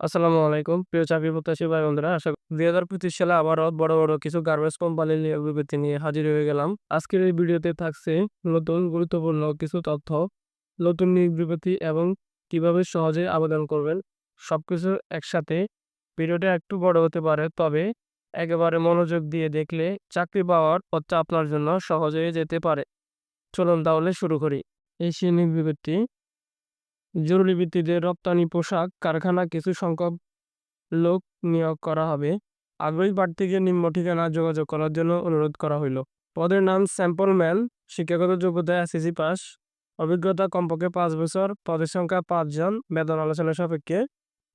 আসসালামু আলাইকুম। প্রিয় চাকরি প্রত্যাশী ভাই বন্ধুরা আশা করি দুই হাজার পঁচিশ সালে আবারও বড় বড় কিছু গার্মেন্টস কোম্পানির নিয়োগ বিজ্ঞপ্তি নিয়ে হাজির হয়ে গেলাম। আজকের এই ভিডিওতে থাকছে নতুন, গুরুত্বপূর্ণ কিছু তথ্য, নতুন নিয়োগ বিজ্ঞপ্তি এবং কীভাবে সহজে আবেদন করবেন। সবকিছু একসাথে ভিডিওটা একটু বড় হতে পারে, তবে একেবারে মনোযোগ দিয়ে দেখলে চাকরি পাওয়ার পথটা আপনার জন্য সহজ হয়ে যেতে পারে। চলুন তাহলে শুরু করি। এই সেই নিয়োগ বিজ্ঞপ্তি জরুরি ভিত্তিতে রপ্তানি পোশাক, কারখানা, কিছু সংখ্যক লোক নিয়োগ করা হবে। আগ্রহী প্রার্থীকে নিম্ন ঠিকানা যোগাযোগ করার জন্য অনুরোধ করা হইল। পদের নাম স্যাম্পল ম্যান শিক্ষাগত যোগ্যতা এসএসসি পাস, অভিজ্ঞতা কমপক্ষে পাঁচ বছর, পদের সংখ্যা পাঁচজন বেতন আলোচনা সাপেক্ষে।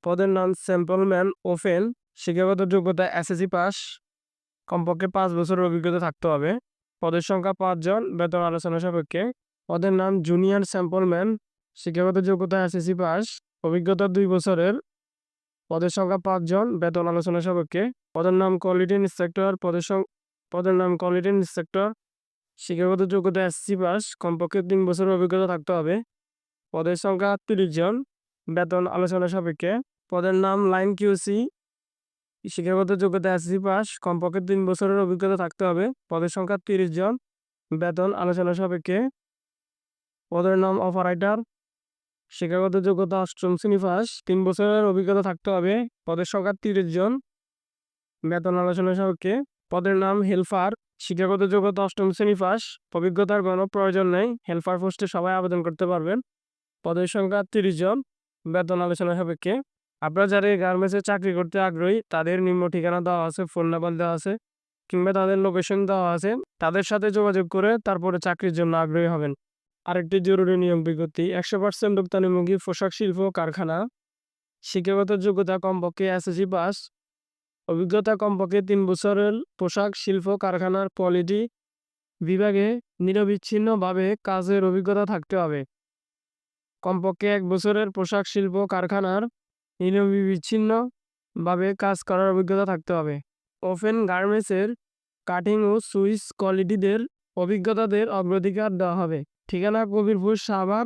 পদের নাম স্যাম্পল ম্যান ওফেন শিক্ষাগত যোগ্যতা এসএসসি পাস, কমপক্ষে পাঁচ বছরের অভিজ্ঞতা থাকতে হবে। পদের সংখ্যা পাঁচজন বেতন আলোচনা সাপেক্ষে। পদের নাম জুনিয়র স্যাম্পল ম্যান শিক্ষাগত যোগ্যতা এসএসসি পাস। অভিজ্ঞতা দুই বছরের। পদের সংখ্যা পাঁচজন। বেতন আলোচনা সাপেক্ষে। পদের নাম কোয়ালিটি ইন্সপেক্টর পদের পদের নাম কোয়ালিটি ইন্সপেক্টর শিক্ষাগত যোগ্যতা এসসি পাস। কমপক্ষে তিন বছরের অভিজ্ঞতা থাকতে হবে। পদের সংখ্যা তিরিশ জন। বেতন আলোচনা সাপেক্ষে। পদের নাম লাইন কিউসি শিক্ষাগত যোগ্যতা এসসি পাস। কমপক্ষে তিন বছরের অভিজ্ঞতা থাকতে হবে। পদের সংখ্যা তিরিশ জন। বেতন আলোচনা সাপেক্ষে। পদের নাম অপারেটর শিক্ষাগত যোগ্যতা অষ্টম শ্রেণি পাস, তিন বছরের অভিজ্ঞতা থাকতে হবে। পদের সংখ্যা তিরিশ জন। বেতন আলোচনা সাপেক্ষে পদের নাম হেলফার শিক্ষাগত যোগ্যতা অষ্টম শ্রেণি পাস। অভিজ্ঞতার কোনো প্রয়োজন নেই। হেলফার পোস্টে সবাই আবেদন করতে পারবেন। পদের সংখ্যা তিরিশ জন। বেতন আলোচনা সাপেক্ষে আপনারা যারা এই গার্মেন্টসে চাকরি করতে আগ্রহী, তাদের নিম্ন ঠিকানা দেওয়া আছে, ফোন নাম্বার দেওয়া আছে, কিংবা তাদের লোকেশন দেওয়া আছে। তাদের সাথে যোগাযোগ করে তারপরে চাকরির জন্য আগ্রহী হবেন। আরেকটি জরুরি নিয়ম বিজ্ঞপ্তি, একশো পার্সেন্ট রপ্তানিমুখী পোশাক, শিল্প কারখানা। শিক্ষাগত যোগ্যতা কমপক্ষে এসএসসি পাস। অভিজ্ঞতা কমপক্ষে তিন বছরের পোশাক, শিল্প কারখানার কোয়ালিটি বিভাগে নিরবিচ্ছিন্নভাবে কাজের অভিজ্ঞতা থাকতে হবে। কমপক্ষে এক বছরের পোশাক, শিল্প কারখানার নিরবিচ্ছিন্নভাবে কাজ করার অভিজ্ঞতা থাকতে হবে। ওপেন গার্মেন্টসের কাটিং ও সুইচ কোয়ালিটিদের অভিজ্ঞতাদের অগ্রাধিকার দেওয়া হবে। ঠিকানা কবিরপুর সাভার।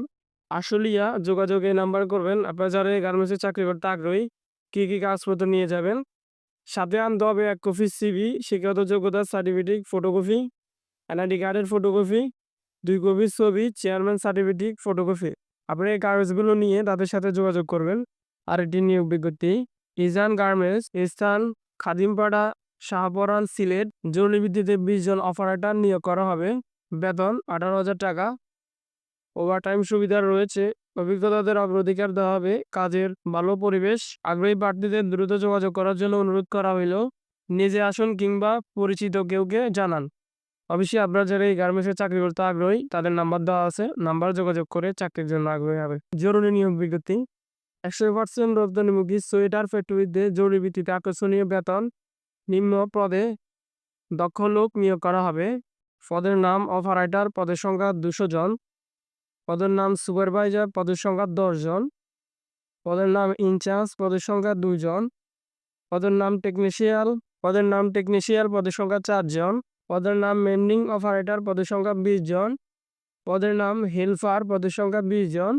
আশুলিয়া যোগাযোগে নাম্বার করবেন। আপনারা যারা এই গার্মেন্টসে চাকরি করতে আগ্রহী, কী কী কাগজপত্র নিয়ে যাবেন? সাথে আনতে হবে এক কপি সিবি শিক্ষাগত যোগ্যতার সার্টিফিকেট ফটোকপি এনআইডি কার্ডের ফটোকপি দুই কপি ছবি চেয়ারম্যান সার্টিফিকেট ফটোকপি আপনি এই কাগজগুলো নিয়ে তাদের সাথে যোগাযোগ করবেন। আর এটি নিয়োগ বিজ্ঞপ্তি। ইজান গার্মেন্টস স্থান, খাদিমপাড়া, শাহপরান, সিলেট। জরুরি ভিত্তিতে বিশ জন অপারেটর নিয়োগ করা হবে। বেতন আঠারো হাজার টাকা। ওভারটাইম সুবিধা রয়েছে। অভিজ্ঞতাদের অগ্রাধিকার দেওয়া হবে। কাজের ভালো পরিবেশ, আগ্রহী প্রার্থীদের দ্রুত যোগাযোগ করার জন্য অনুরোধ করা হইল। নিজে আসুন কিংবা পরিচিত কেউকে জানান। অবশ্যই আপনারা যারা এই গার্মেন্টসে চাকরি করতে আগ্রহী, তাদের নাম্বার দেওয়া আছে। নাম্বার যোগাযোগ করে চাকরির জন্য আগ্রহী হবে। জরুরি নিয়োগ বিজ্ঞপ্তি। একশো পার্সেন্ট রপ্তানিমুখী সোয়েটার ফ্যাক্টরিতে জরুরি ভিত্তিতে আকর্ষণীয় বেতন। নিম্ন পদে দক্ষ লোক নিয়োগ করা হবে। পদের নাম অপারেটর পদের সংখ্যা দুশো জন। পদের নাম সুপারভাইজার পদের সংখ্যা দশজন পদের নাম ইনচার্জ পদের সংখ্যা দুইজন পদের নাম টেকনিশিয়াল পদের নাম টেকনিশিয়াল পদের সংখ্যা চারজন পদের নাম মেন্ডিং অপারেটর পদের সংখ্যা বিশ জন পদের নাম হেলফার পদের সংখ্যা বিশ জন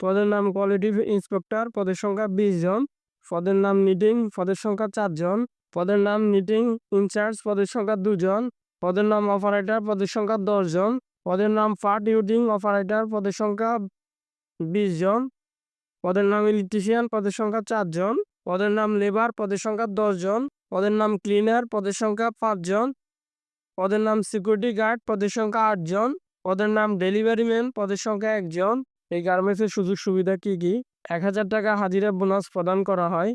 পদের নাম কোয়ালিটি ইন্সপেক্টর পদের সংখ্যা বিশ জন পদের নাম নিটিং পদের সংখ্যা চারজন পদের নাম নিটিং ইনচার্জ পদের সংখ্যা দুজন পদের নাম অপারেটর পদের সংখ্যা দশজন পদের নাম পার্ট ইউটিং অপারেটর, পদের সংখ্যা বিশ জন। পদের নাম ইলেকট্রিশিয়ান, পদের সংখ্যা চারজন পদের নাম লেবার, পদের সংখ্যা দশজন পদের নাম ক্লিনার, পদের সংখ্যা পাঁচজন পদের নাম সিকিউরিটি গার্ড, পদের সংখ্যা আটজন পদের নাম ডেলিভারি ম্যান, পদের সংখ্যা একজন এই গার্মেন্টসের সুযোগ সুবিধা কি কি? এক হাজার টাকা হাজিরা বোনাস প্রদান করা হয়।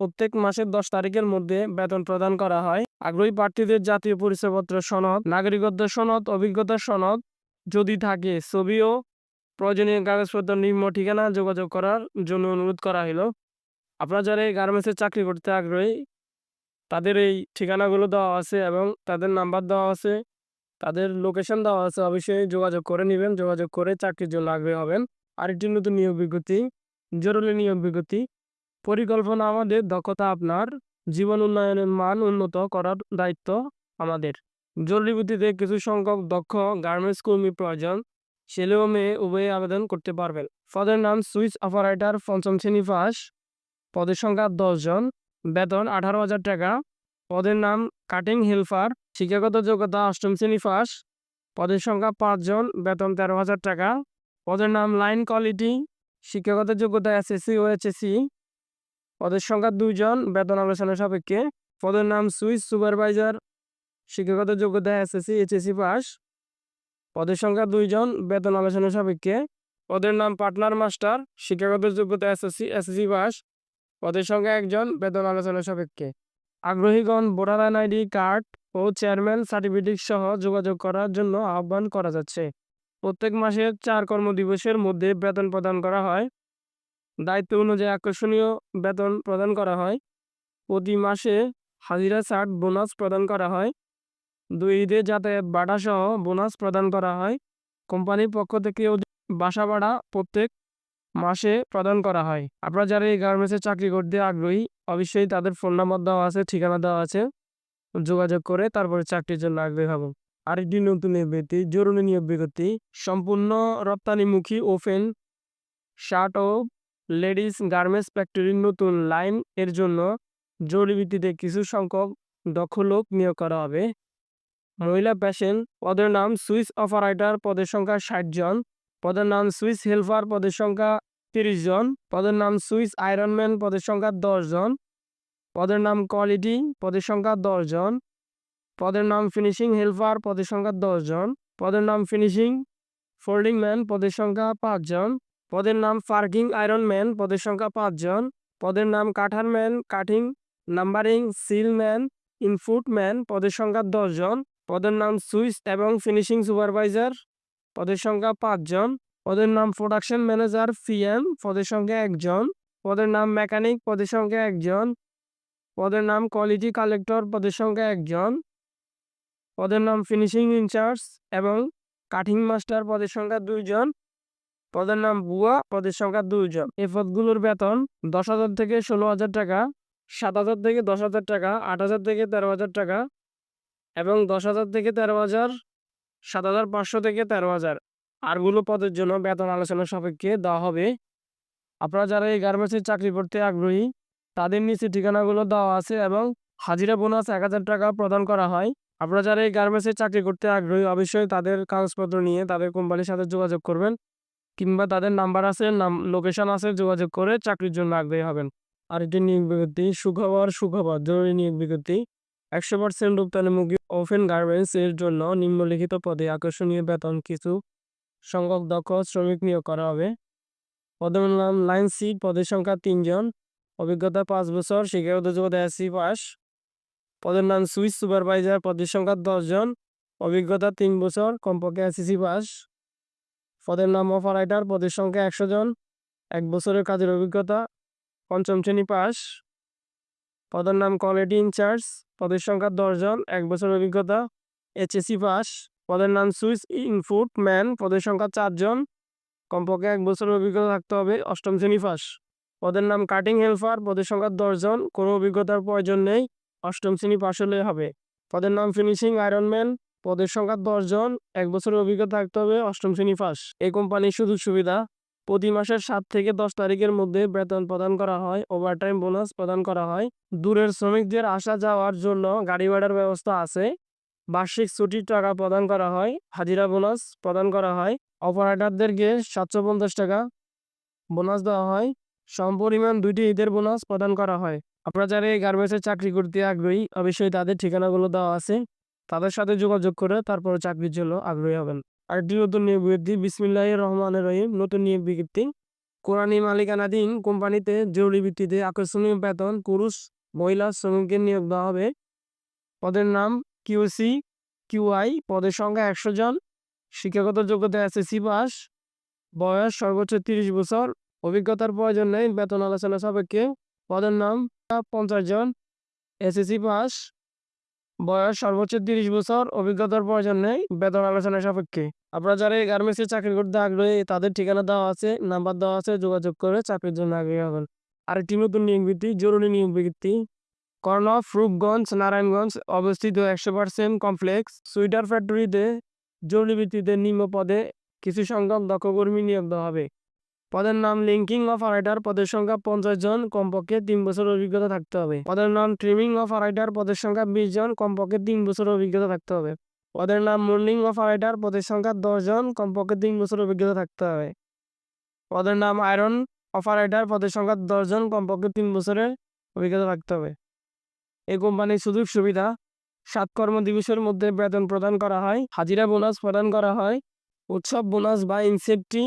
প্রত্যেক মাসের দশ তারিখের মধ্যে বেতন প্রদান করা হয়। আগ্রহী প্রার্থীদের জাতীয় পরিচয়পত্র সনদ, নাগরিকত্ব সনদ, অভিজ্ঞতা সনদ যদি থাকে, ছবিও প্রয়োজনীয় কাগজপত্র, নিম্ন ঠিকানা যোগাযোগ করার জন্য অনুরোধ করা হলো আপনারা যারা এই গার্মেন্টসে চাকরি করতে আগ্রহী, তাদের এই ঠিকানাগুলো দেওয়া আছে এবং তাদের নাম্বার দেওয়া আছে, তাদের লোকেশন দেওয়া আছে, অবশ্যই যোগাযোগ করে নেবেন, যোগাযোগ করে চাকরির জন্য আগ্রহী হবেন। আরেকটি নতুন নিয়োগ বিজ্ঞপ্তি, জরুরি নিয়োগ বিজ্ঞপ্তি, পরিকল্পনা আমাদের দক্ষতা আপনার, জীবন উন্নয়নের মান উন্নত করার দায়িত্ব আমাদের। জরুরি ভিত্তিতে কিছু সংখ্যক দক্ষ গার্মেন্টস কর্মী প্রয়োজন ছেলে ও মেয়ে উভয়ে আবেদন করতে পারবেন। পদের নাম সুইচ অপারেটর পঞ্চম শ্রেণি পাস। পদের সংখ্যা দশ জন। বেতন আঠারো হাজার টাকা। পদের নাম কাটিং হেলপার। শিক্ষাগত যোগ্যতা অষ্টম শ্রেণি পাস। পদের সংখ্যা পাঁচজন বেতন তেরো হাজার টাকা। পদের নাম লাইন কোয়ালিটি। শিক্ষাগত যোগ্যতা এসএসসি ও এইচএসসি। পদের সংখ্যা দুইজন বেতন আলোচনা সাপেক্ষে। পদের নাম সুইচ সুপারভাইজার। শিক্ষাগত যোগ্যতা এসএসসি এইচএসসি পাস পদের সংখ্যা দুইজন, বেতন আলোচনা সাপেক্ষে। পদের নাম পার্টনার মাস্টার শিক্ষাগত যোগ্যতা এসএসসি এসএসসি পাস পদের সংখ্যা একজন, বেতন আলোচনা সাপেক্ষে। আগ্রহীগণ ভোটার আইডি কার্ড ও চেয়ারম্যান সার্টিফিকেট সহ যোগাযোগ করার জন্য আহ্বান করা যাচ্ছে। প্রত্যেক মাসের চার কর্মদিবসের মধ্যে বেতন প্রদান করা হয়। দায়িত্ব অনুযায়ী আকর্ষণীয় বেতন প্রদান করা হয়। প্রতি মাসে হাজিরা ছাড় বোনাস প্রদান করা হয়। দুই ঈদে যাতায়াত ভাড়া সহ বোনাস প্রদান করা হয়, কোম্পানির পক্ষ থেকে বাসা ভাড়া প্রত্যেক মাসে প্রদান করা হয়। আপনারা যারা এই গার্মেন্টসে চাকরি করতে আগ্রহী, অবশ্যই তাদের ফোন নাম্বার দেওয়া আছে, ঠিকানা দেওয়া আছে। যোগাযোগ করে তারপরে চাকরির জন্য আগ্রহী হব আরেকটি নতুন বিজ্ঞপ্তি জরুরি নিয়োগ বিজ্ঞপ্তি, সম্পূর্ণ রপ্তানিমুখী ওপেন শার্ট ও লেডিস গার্মেন্টস ফ্যাক্টরির নতুন লাইন এর জন্য জরুরি ভিত্তিতে কিছু সংখ্যক দক্ষ লোক নিয়োগ করা হবে। মহিলা পেশেন্ট পদের নাম সুইস অপারেটর, পদের সংখ্যা ষাট জন। পদের নাম সুইস হেল্পার, পদের সংখ্যা তিরিশ জন। পদের নাম সুইস আয়রনম্যান পদের সংখ্যা দশ জন। পদের নাম কোয়ালিটি পদের সংখ্যা দশ জন। পদের নাম ফিনিশিং হেল্পার পদের সংখ্যা দশ জন। পদের নাম ফিনিশিং ফোল্ডিং ম্যান পদের সংখ্যা পাঁচজন পদের নাম পার্কিং আয়রন ম্যান পদের সংখ্যা পাঁচজন পদের নাম cutter man cutting numbering seal man input man পদের সংখ্যা দশজন পদের নাম সুইচ এবং ফিনিশিং সুপারভাইজার। পদের সংখ্যা পাঁচজন। পদের নাম প্রোডাকশন ম্যানেজার পিএম। পদের সংখ্যা একজন। পদের নাম মেকানিক। পদের সংখ্যা একজন। পদের নাম কোয়ালিটি কালেক্টর। পদের সংখ্যা একজন। পদের নাম ফিনিশিং ইনচার্জ এবং কাটিং মাস্টার পদের সংখ্যা দুইজন। পদের নাম বুয়া পদের সংখ্যা দুইজন। এই পদগুলোর বেতন দশ হাজার থেকে ষোলো হাজার টাকা, সাত হাজার থেকে দশ হাজার টাকা, আট হাজার থেকে তেরো হাজার টাকা। এবং দশ হাজার থেকে তেরো হাজার, সাত হাজার পাঁচশো থেকে তেরো হাজার। আরগুলো পদের জন্য বেতন আলোচনা সাপেক্ষে দেওয়া হবে। আপনারা যারা এই গার্মেন্টসের চাকরি করতে আগ্রহী, তাদের নিচে ঠিকানাগুলো দেওয়া আছে এবং হাজিরা বোনাস এক হাজার টাকা প্রদান করা হয়। আপনারা যারা এই গার্মেন্টসে চাকরি করতে আগ্রহী, অবশ্যই তাদের কাগজপত্র নিয়ে তাদের কোম্পানির সাথে যোগাযোগ করবেন কিংবা তাদের নাম্বার আছে, নাম লোকেশন আছে, যোগাযোগ করে চাকরির জন্য আগ্রহী হবেন। আর এটি নিয়োগ বিজ্ঞপ্তি, সুখবর সুখবর, জরুরি নিয়োগ বিজ্ঞপ্তি। একশো পার্সেন্ট রপ্তানিমুখী ওপেন গার্মেন্টস এর জন্য নিম্নলিখিত পদে আকর্ষণীয় বেতন কিছু সংখ্যক দক্ষ শ্রমিক নিয়োগ করা হবে। পদের নাম লাইন সিট পদের সংখ্যা তিনজন, অভিজ্ঞতা পাঁচ বছর শিক্ষাগত যোগ্যতা এসসি পাস। পদের নাম সুইচ সুপারভাইজার, পদের সংখ্যা দশজন, অভিজ্ঞতা তিন বছর, কমপক্ষে এসএসসি পাস। পদের নাম অপারেটর, পদের সংখ্যা একশো জন, এক বছরের কাজের অভিজ্ঞতা পঞ্চম শ্রেণি পাস। পদের নাম কোয়ালিটি ইনচার্জ পদের সংখ্যা দশজন এক বছর অভিজ্ঞতা এইচএসসি পাস পদের নাম সুইস ইনফুট ম্যান, পদের সংখ্যা চারজন কমপক্ষে এক বছর অভিজ্ঞতা থাকতে হবে, অষ্টম শ্রেণি পাস পদের নাম কাটিং হেল্পার পদের সংখ্যা দশজন কোনো অভিজ্ঞতার প্রয়োজন নেই, অষ্টম শ্রেণি পাস হলে হবে। পদের নাম ফিনিশিং আয়রনম্যান পদের সংখ্যা দশজন এক বছরের অভিজ্ঞতা থাকতে হবে, অষ্টম শ্রেণি পাস এই কোম্পানির সুযোগ সুবিধা প্রতি মাসের সাত থেকে দশ তারিখের মধ্যে বেতন প্রদান করা হয় ওভারটাইম বোনাস প্রদান করা হয়। দূরের শ্রমিকদের আসা যাওয়ার জন্য গাড়ি ভাড়ার ব্যবস্থা আছে। বার্ষিক ছুটির টাকা প্রদান করা হয়, হাজিরা বোনাস প্রদান করা হয়। অপারেটরদেরকে সাতশো পঞ্চাশ টাকা বোনাস দেওয়া হয়। সমপরিমাণ দুইটি ঈদের বোনাস প্রদান করা হয়। আপনারা যারা এই গার্মেন্টসের চাকরি করতে আগ্রহী, অবশ্যই তাদের ঠিকানাগুলো দেওয়া আছে। তাদের সাথে যোগাযোগ করে তারপর চাকরির জন্য আগ্রহী হবেন। আরেকটি নতুন নিয়োগ বিজ্ঞপ্তি বিসমিল্লাহ রহমানের রহিম। নতুন নিয়োগ বিজ্ঞপ্তি। কোরআনী মালিকানাধীন কোম্পানিতে জরুরি ভিত্তিতে আকর্ষণীয় বেতন, পুরুষ, মহিলা শ্রমিকের নিয়োগ দেওয়া হবে। পদের নাম কিউসি কিউআই পদের সংখ্যা একশো জন। শিক্ষাগত যোগ্যতা এসএসসি পাস। বয়স সর্বোচ্চ তিরিশ বছর। অভিজ্ঞতার প্রয়োজন নেই। বেতন আলোচনা সাপেক্ষে। পদের নাম পঞ্চাশ জন। SSC pass. বয়স সর্বোচ্চ তিরিশ বছর, অভিজ্ঞতার প্রয়োজন নেই, বেতন আলোচনা সাপেক্ষে। আপনারা যারা এই গার্মেন্টসে চাকরি করতে আগ্রহী, তাদের ঠিকানা দেওয়া আছে, নাম্বার দেওয়া আছে, যোগাযোগ করে চাকরির জন্য আগ্রহী হবেন। আরেকটি নতুন নিয়োগ ভিত্তি, জরুরি নিয়োগ বিজ্ঞপ্তি কর্ণফ রূপগঞ্জ, নারায়ণগঞ্জ অবস্থিত একশো পার্সেন্ট কমপ্লেক্স। সুইটার ফ্যাক্টরিতে জরুরি ভিত্তিতে নিম্ন পদে কিছু সংখ্যক দক্ষ কর্মী নিয়োগ দেওয়া হবে। পদের নাম লিঙ্কিং অপারেটর পদের সংখ্যা পঞ্চাশ জন, কমপক্ষে তিন বছর অভিজ্ঞতা থাকতে হবে। পদের নাম ট্রিমিং অপারেটর পদের সংখ্যা বিশ জন, কমপক্ষে তিন বছর অভিজ্ঞতা থাকতে হবে। পদের নাম মর্নিং অপারেটর পদের সংখ্যা দশ জন, কমপক্ষে তিন বছর অভিজ্ঞতা থাকতে হবে। পদের নাম আয়রন অপারেটর পদের সংখ্যা দশ জন, কমপক্ষে তিন বছরের অভিজ্ঞতা থাকতে হবে। এই কোম্পানির সুযোগ সুবিধা, সাত কর্মদিবসের মধ্যে বেতন প্রদান করা হয়, হাজিরা বোনাস প্রদান করা হয়, উৎসব বোনাস বা ইনসেপ্টি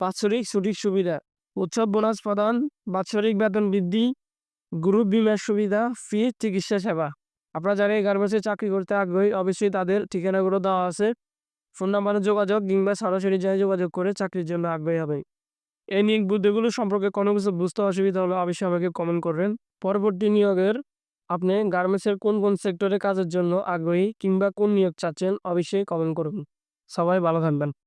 বাৎসরিক ছুটির সুবিধা, উৎসব বোনাস প্রদান, বাৎসরিক বেতন বৃদ্ধি, গ্রুপ বিমার সুবিধা ফি চিকিৎসা সেবা। আপনারা যারা এই গার্মেন্টসে চাকরি করতে আগ্রহী, অবশ্যই তাদের ঠিকানাগুলো দেওয়া আছে। ফোন নাম্বারে যোগাযোগ কিংবা সরাসরি যাই যোগাযোগ করে চাকরির জন্য আগ্রহী হবে এই নিয়োগ বুদ্ধিগুলো সম্পর্কে কোনো কিছু বুঝতে অসুবিধা হলে অবশ্যই আমাকে কমেন্ট করবেন। পরবর্তী নিয়োগের আপনি গার্মেন্টসের কোন কোন সেক্টরে কাজের জন্য আগ্রহী কিংবা কোন নিয়োগ চাচ্ছেন, অবশ্যই কমেন্ট করুন সবাই ভালো থাকবেন।